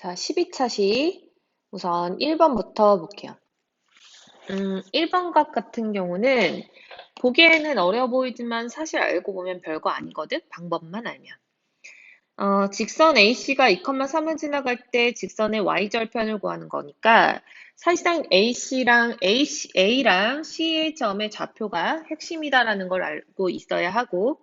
자, 12차 시 우선 1번부터 볼게요. 음, 1번 각 같은 경우는 보기에는 어려워 보이지만 사실 알고 보면 별거 아니거든? 방법만 알면. 어, 직선 AC가 2,3을 지나갈 때 직선의 y절편을 구하는 거니까 사실상 AC랑 AC, A랑 C의 점의 좌표가 핵심이다라는 걸 알고 있어야 하고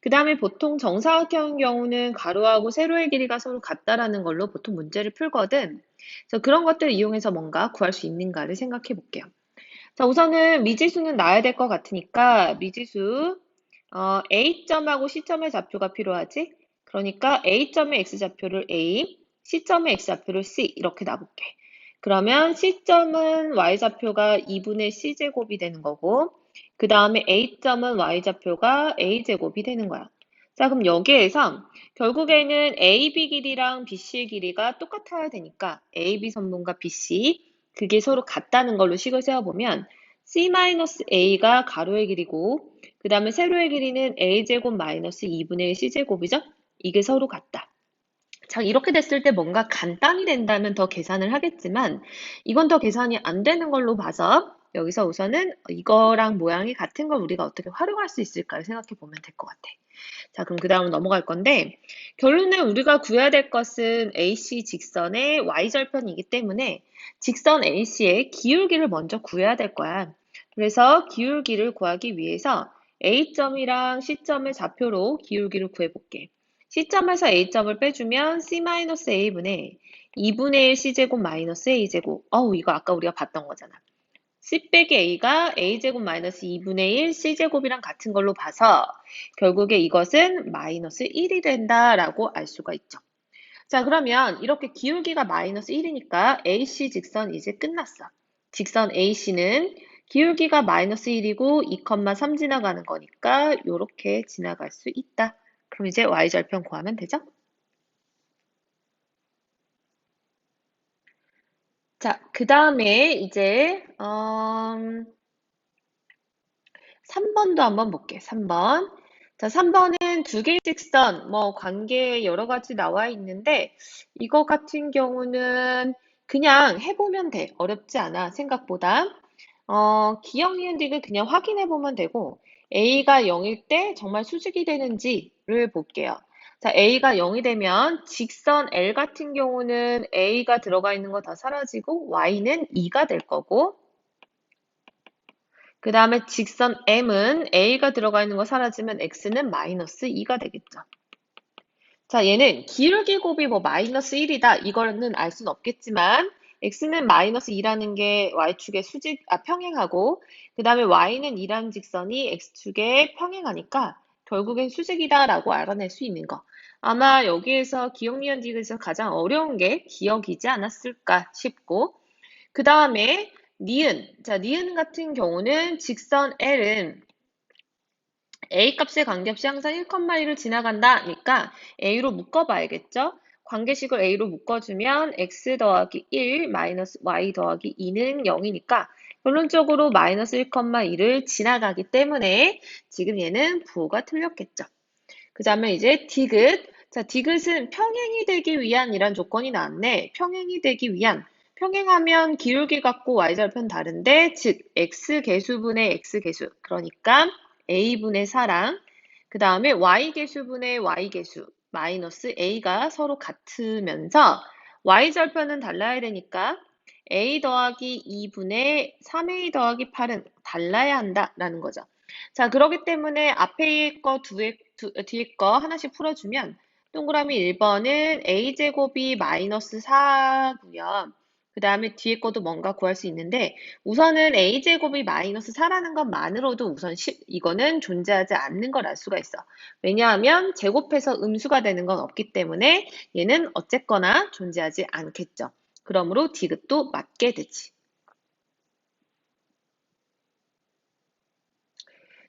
그 다음에 보통 정사각형인 경우는 가로하고 세로의 길이가 서로 같다라는 걸로 보통 문제를 풀거든. 그래서 그런 것들을 이용해서 뭔가 구할 수 있는가를 생각해 볼게요. 자, 우선은 미지수는 나야 될 것 같으니까 미지수 어, A점하고 C점의 좌표가 필요하지? 그러니까 A점의 X좌표를 A, C점의 X좌표를 C 이렇게 놔볼게. 그러면 C점은 Y좌표가 2분의 C제곱이 되는 거고 그 다음에 A점은 Y좌표가 A제곱이 되는 거야. 자, 그럼 여기에서 결국에는 AB 길이랑 BC의 길이가 똑같아야 되니까 AB 선분과 BC 그게 서로 같다는 걸로 식을 세워보면 C-A가 가로의 길이고 그 다음에 세로의 길이는 A제곱 마이너스 2분의 C제곱이죠? 이게 서로 같다. 자, 이렇게 됐을 때 뭔가 간단히 된다면 더 계산을 하겠지만 이건 더 계산이 안 되는 걸로 봐서 여기서 우선은 이거랑 모양이 같은 걸 우리가 어떻게 활용할 수 있을까를 생각해 보면 될 것 같아. 자, 그럼 그 다음 넘어갈 건데 결론은 우리가 구해야 될 것은 AC 직선의 y절편이기 때문에 직선 AC의 기울기를 먼저 구해야 될 거야. 그래서 기울기를 구하기 위해서 A점이랑 C점의 좌표로 기울기를 구해볼게. C점에서 A점을 빼주면 C-A분의 2분의 1 C제곱 마이너스 A제곱. 어우, 이거 아까 우리가 봤던 거잖아. C 빼기 A가 A제곱 마이너스 2분의 1 C제곱이랑 같은 걸로 봐서 결국에 이것은 마이너스 1이 된다라고 알 수가 있죠. 자, 그러면 이렇게 기울기가 마이너스 1이니까 AC 직선 이제 끝났어. 직선 AC는 기울기가 마이너스 1이고 2,3 지나가는 거니까 이렇게 지나갈 수 있다. 그럼 이제 y절편 구하면 되죠? 자, 그 다음에 이제 음, 3번도 한번 볼게. 3번. 자, 3번은 두 개의 직선, 뭐 관계 여러 가지 나와 있는데 이거 같은 경우는 그냥 해보면 돼. 어렵지 않아. 생각보다. 어, 기억 니은딕을 그냥 확인해 보면 되고 A가 0일 때 정말 수직이 되는지 를 볼게요. 자, A가 0이 되면 직선 L 같은 경우는 A가 들어가 있는 거 다 사라지고 Y는 2가 될 거고 그 다음에 직선 M은 A가 들어가 있는 거 사라지면 X는 마이너스 2가 되겠죠. 자, 얘는 기울기 곱이 뭐 마이너스 1이다. 이거는 알 수는 없겠지만 x는 마이너스 2라는 게 y축의 수직, 아, 평행하고 그 다음에 y는 2라는 직선이 x축에 평행하니까 결국엔 수직이다라고 알아낼 수 있는 거. 아마 여기에서 기억 니은디귿에서 가장 어려운 게 기억이지 않았을까 싶고 그 다음에 니은. 자, 니은 같은 경우는 직선 L은 A 값에 관계없이 항상 1,1을 지나간다니까 A로 묶어봐야겠죠? 관계식을 A로 묶어주면 x 더하기 1 마이너스 y 더하기 2는 0이니까 결론적으로 마이너스 1,1을 지나가기 때문에 지금 얘는 부호가 틀렸겠죠. 그 다음에 이제 디귿. 자, 디귿은 평행이 되기 위한 이란 조건이 나왔네. 평행이 되기 위한. 평행하면 기울기 갖고 y절편 다른데 즉 x 개수분의 x 개수 그러니까 a분의 4랑 그 다음에 y 개수분의 y 개수 마이너스 a가 서로 같으면서 y절편은 달라야 되니까 a 더하기 2분의 3a 더하기 8은 달라야 한다라는 거죠. 자, 그러기 때문에 앞에 거, 두에, 두, 뒤에 거 하나씩 풀어주면 동그라미 1번은 a제곱이 마이너스 4고요. 그 다음에 뒤에 것도 뭔가 구할 수 있는데 우선은 a제곱이 마이너스 4라는 것만으로도 우선 시, 이거는 존재하지 않는 걸 알 수가 있어. 왜냐하면 제곱해서 음수가 되는 건 없기 때문에 얘는 어쨌거나 존재하지 않겠죠. 그러므로 디귿도 맞게 되지.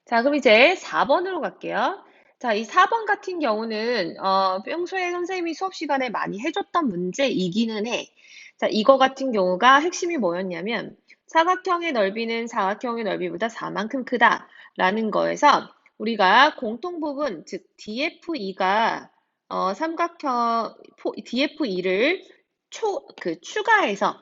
자, 그럼 이제 4번으로 갈게요. 자, 이 4번 같은 경우는 어, 평소에 선생님이 수업 시간에 많이 해줬던 문제이기는 해. 자, 이거 같은 경우가 핵심이 뭐였냐면 사각형의 넓이는 사각형의 넓이보다 4만큼 크다라는 거에서 우리가 공통 부분, 즉 DF2가 어, 삼각형 DF2를 초, 그 추가해서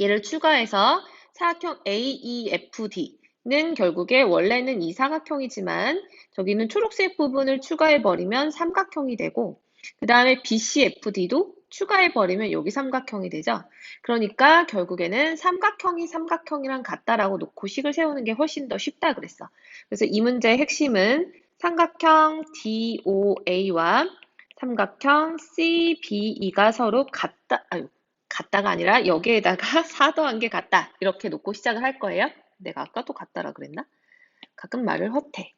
얘를 추가해서 사각형 AEFD는 결국에 원래는 이 사각형이지만 저기는 초록색 부분을 추가해버리면 삼각형이 되고 그 다음에 BCFD도 추가해버리면 여기 삼각형이 되죠. 그러니까 결국에는 삼각형이 삼각형이랑 같다라고 놓고 식을 세우는 게 훨씬 더 쉽다 그랬어. 그래서 이 문제의 핵심은 삼각형 DOA와 삼각형 CBE가 서로 같다, 아유, 같다가 아니라 여기에다가 4 더한 게 같다. 이렇게 놓고 시작을 할 거예요. 내가 아까 또 같다라 그랬나? 가끔 말을 헛해.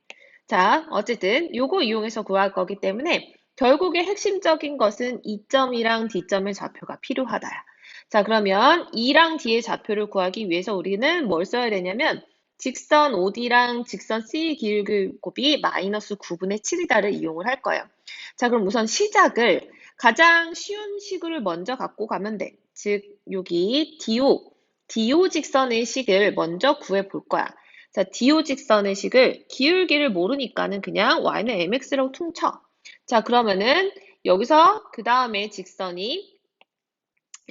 자, 어쨌든 요거 이용해서 구할 거기 때문에 결국에 핵심적인 것은 이점이랑 D점의 좌표가 필요하다. 자, 그러면 E랑 D의 좌표를 구하기 위해서 우리는 뭘 써야 되냐면 직선 OD랑 직선 C 기울기곱이 마이너스 9분의 7이다를 이용을 할 거예요. 자, 그럼 우선 시작을 가장 쉬운 식을 먼저 갖고 가면 돼. 즉, 여기 DO, DO 직선의 식을 먼저 구해 볼 거야. 자, DO 직선의 식을 기울기를 모르니까는 그냥 y는 mx라고 퉁쳐. 자, 그러면은 여기서 그 다음에 직선이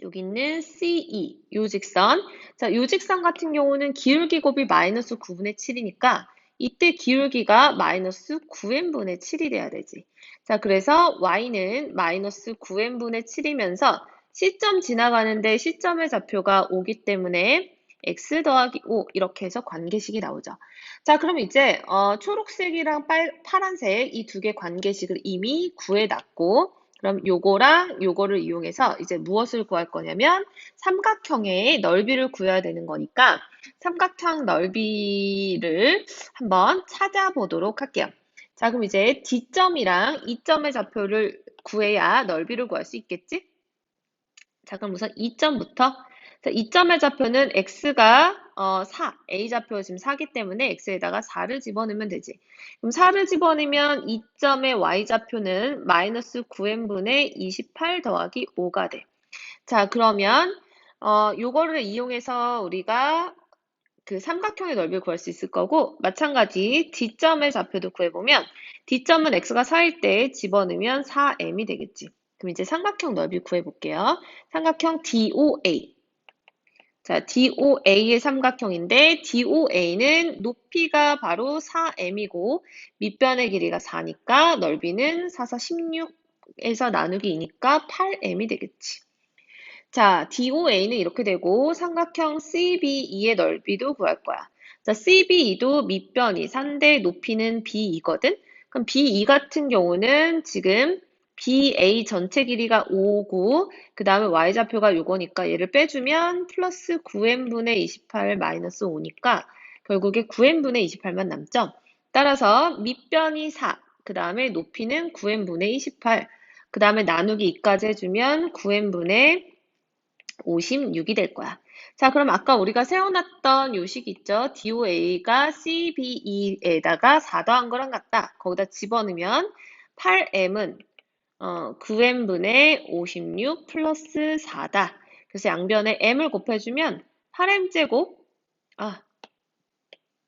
여기 있는 CE, 요 직선. 자, 요 직선 같은 경우는 기울기 곱이 마이너스 9분의 7이니까 이때 기울기가 마이너스 9n분의 7이 돼야 되지. 자, 그래서 y는 마이너스 9n분의 7이면서 시점 지나가는데 시점의 좌표가 5기 때문에 x 더하기 5 이렇게 해서 관계식이 나오죠. 자, 그럼 이제 어, 초록색이랑 빨, 파란색 이 두 개 관계식을 이미 구해놨고 그럼 요거랑 요거를 이용해서 이제 무엇을 구할 거냐면 삼각형의 넓이를 구해야 되는 거니까 삼각형 넓이를 한번 찾아보도록 할게요. 자, 그럼 이제 D점이랑 E점의 좌표를 구해야 넓이를 구할 수 있겠지? 자, 그럼 우선 2점부터. 자, 2점의 좌표는 x가 어, 4, a 좌표가 지금 4기 때문에 x에다가 4를 집어넣으면 되지. 그럼 4를 집어넣으면 2점의 y 좌표는 마이너스 9n분의 28 더하기 5가 돼. 자, 그러면 어, 요거를 이용해서 우리가 그 삼각형의 넓이를 구할 수 있을 거고 마찬가지 D점의 좌표도 구해보면 D점은 x가 4일 때 집어넣으면 4m이 되겠지. 그럼 이제 삼각형 넓이 구해볼게요. 삼각형 DOA. 자, DOA의 삼각형인데 DOA는 높이가 바로 4m이고 밑변의 길이가 4니까 넓이는 4, 4, 16에서 나누기 2니까 8m이 되겠지. 자, DOA는 이렇게 되고 삼각형 CBE의 넓이도 구할 거야. 자, CBE도 밑변이 3대 높이는 B2거든? 그럼 B2 같은 경우는 지금 BA 전체 길이가 5고 그 다음에 y좌표가 요거니까 얘를 빼주면 플러스 9n분의 28 마이너스 5니까 결국에 9n분의 28만 남죠. 따라서 밑변이 4, 그 다음에 높이는 9n분의 28, 그 다음에 나누기 2까지 해주면 9n분의 56이 될 거야. 자, 그럼 아까 우리가 세워놨던 요식 있죠? DOA가 CBE에다가 4 더한 거랑 같다. 거기다 집어넣으면 8m은 어, 9n분의 56 플러스 4다. 그래서 양변에 m을 곱해주면 8m제곱, 아,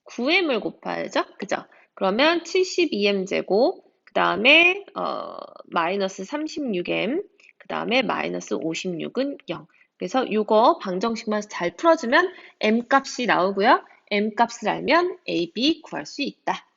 9m을 곱해야죠? 그죠? 그러면 72m제곱, 그 다음에, 어, 마이너스 36m, 그 다음에 마이너스 56은 0. 그래서 이거 방정식만 잘 풀어주면 m 값이 나오고요. m 값을 알면 a, b 구할 수 있다.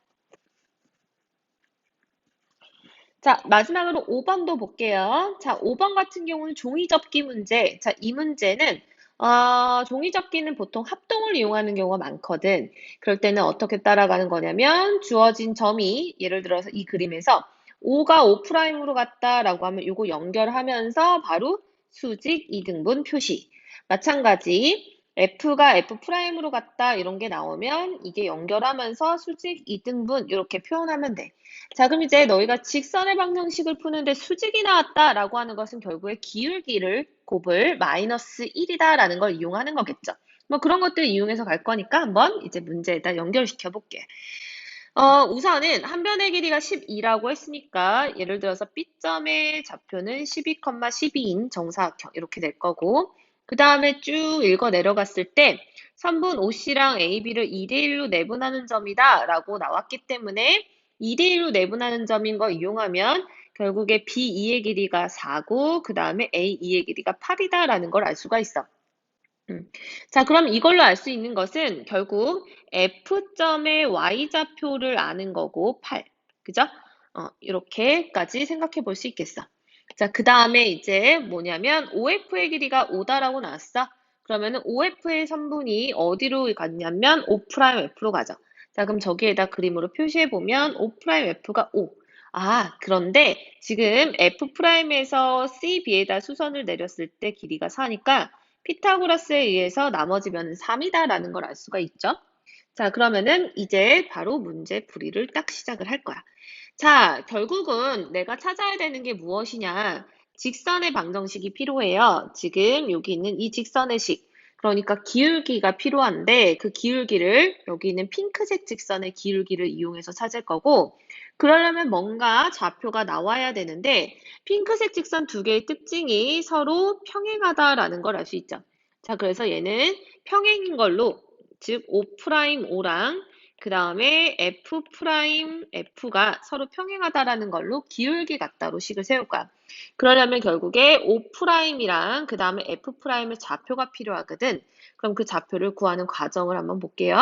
자, 마지막으로 5번도 볼게요. 자, 5번 같은 경우는 종이 접기 문제. 자, 이 문제는 어, 종이 접기는 보통 합동을 이용하는 경우가 많거든. 그럴 때는 어떻게 따라가는 거냐면 주어진 점이 예를 들어서 이 그림에서 5가 5'으로 갔다라고 하면 이거 연결하면서 바로 수직 2등분 표시. 마찬가지 F가 F'으로 갔다 이런 게 나오면 이게 연결하면서 수직 2등분 이렇게 표현하면 돼. 자 그럼 이제 너희가 직선의 방정식을 푸는데 수직이 나왔다라고 하는 것은 결국에 기울기를 곱을 마이너스 1이다 라는 걸 이용하는 거겠죠. 뭐 그런 것들 이용해서 갈 거니까 한번 이제 문제에다 연결시켜 볼게. 어, 우선은 한 변의 길이가 12라고 했으니까 예를 들어서 B점의 좌표는 12,12인 정사각형 이렇게 될 거고 그 다음에 쭉 읽어 내려갔을 때 선분 OC랑 AB를 2대1로 내분하는 점이다 라고 나왔기 때문에 2대1로 내분하는 점인 거 이용하면 결국에 B2의 길이가 4고 그 다음에 A2의 길이가 8이다 라는 걸 알 수가 있어. 음. 자, 그럼 이걸로 알 수 있는 것은 결국 F점의 Y좌표를 아는 거고 8. 그죠? 어, 이렇게까지 생각해 볼 수 있겠어. 자, 그 다음에 이제 뭐냐면 OF의 길이가 5다라고 나왔어. 그러면은 OF의 선분이 어디로 갔냐면 O'F로 가죠. 자, 그럼 저기에다 그림으로 표시해 보면 O'F가 5. 아, 그런데 지금 F'에서 CB에다 수선을 내렸을 때 길이가 4니까 피타고라스에 의해서 나머지 면은 3이다라는 걸 알 수가 있죠. 자, 그러면은 이제 바로 문제 풀이를 딱 시작을 할 거야. 자, 결국은 내가 찾아야 되는 게 무엇이냐? 직선의 방정식이 필요해요. 지금 여기 있는 이 직선의 식. 그러니까 기울기가 필요한데 그 기울기를 여기 있는 핑크색 직선의 기울기를 이용해서 찾을 거고 그러려면 뭔가 좌표가 나와야 되는데 핑크색 직선 두 개의 특징이 서로 평행하다라는 걸 알 수 있죠. 자, 그래서 얘는 평행인 걸로 즉 O'O랑 그 다음에 F 프라임 F가 서로 평행하다라는 걸로 기울기 같다로 식을 세울 거야. 그러려면 결국에 O 프라임이랑 그 다음에 F 프라임의 좌표가 필요하거든. 그럼 그 좌표를 구하는 과정을 한번 볼게요.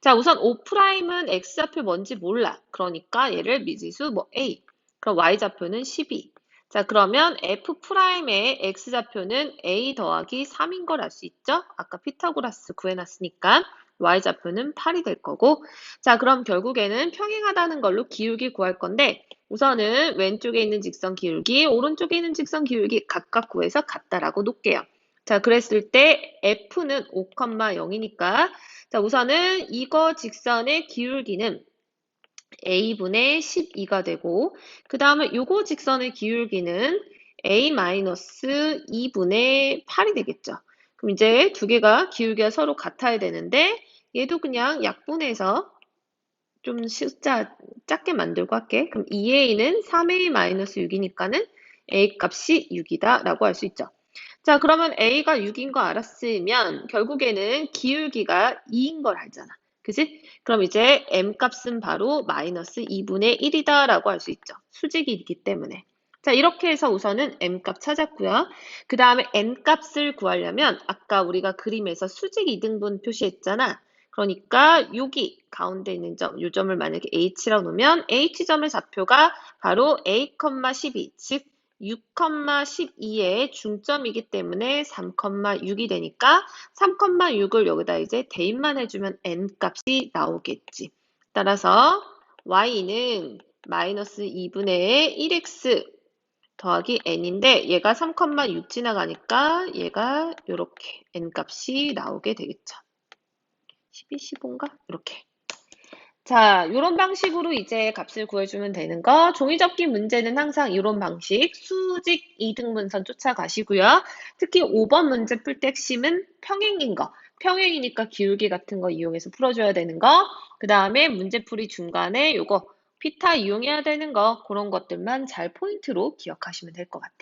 자, 우선 O 프라임은 X 좌표 뭔지 몰라. 그러니까 얘를 미지수 뭐 A. 그럼 Y 좌표는 12. 자, 그러면 F 프라임의 X 좌표는 A 더하기 3인 걸 알 수 있죠? 아까 피타고라스 구해놨으니까. Y좌표는 8이 될 거고 자 그럼 결국에는 평행하다는 걸로 기울기 구할 건데 우선은 왼쪽에 있는 직선 기울기 오른쪽에 있는 직선 기울기 각각 구해서 같다라고 놓을게요. 자 그랬을 때 f는 5,0이니까 자 우선은 이거 직선의 기울기는 a분의 12가 되고 그 다음에 요거 직선의 기울기는 a-2분의 8이 되겠죠. 그럼 이제 두 개가 기울기가 서로 같아야 되는데 얘도 그냥 약분해서 좀 숫자 작게 만들고 할게. 그럼 2a는 3a-6이니까는 a 값이 6이다 라고 할 수 있죠. 자 그러면 a가 6인 거 알았으면 결국에는 기울기가 2인 걸 알잖아. 그지? 그럼 이제 m 값은 바로 마이너스 2분의 1이다 라고 할 수 있죠. 수직이기 때문에. 자, 이렇게 해서 우선은 m값 찾았고요. 그 다음에 n값을 구하려면 아까 우리가 그림에서 수직 이등분 표시했잖아. 그러니까 여기 가운데 있는 점, 이 점을 만약에 h라고 놓으면 h점의 좌표가 바로 a,12, 즉 6,12의 중점이기 때문에 3,6이 되니까 3,6을 여기다 이제 대입만 해주면 n값이 나오겠지. 따라서 y는 마이너스 2분의 1x 더하기 n인데 얘가 3,6 지나가니까 얘가 이렇게 n값이 나오게 되겠죠. 12, 15인가? 이렇게. 자, 이런 방식으로 이제 값을 구해주면 되는 거. 종이접기 문제는 항상 이런 방식, 수직 이등분선 쫓아가시고요. 특히 5번 문제 풀 때 핵심은 평행인 거. 평행이니까 기울기 같은 거 이용해서 풀어줘야 되는 거. 그 다음에 문제풀이 중간에 요거 피타 이용해야 되는 거 그런 것들만 잘 포인트로 기억하시면 될 것 같아.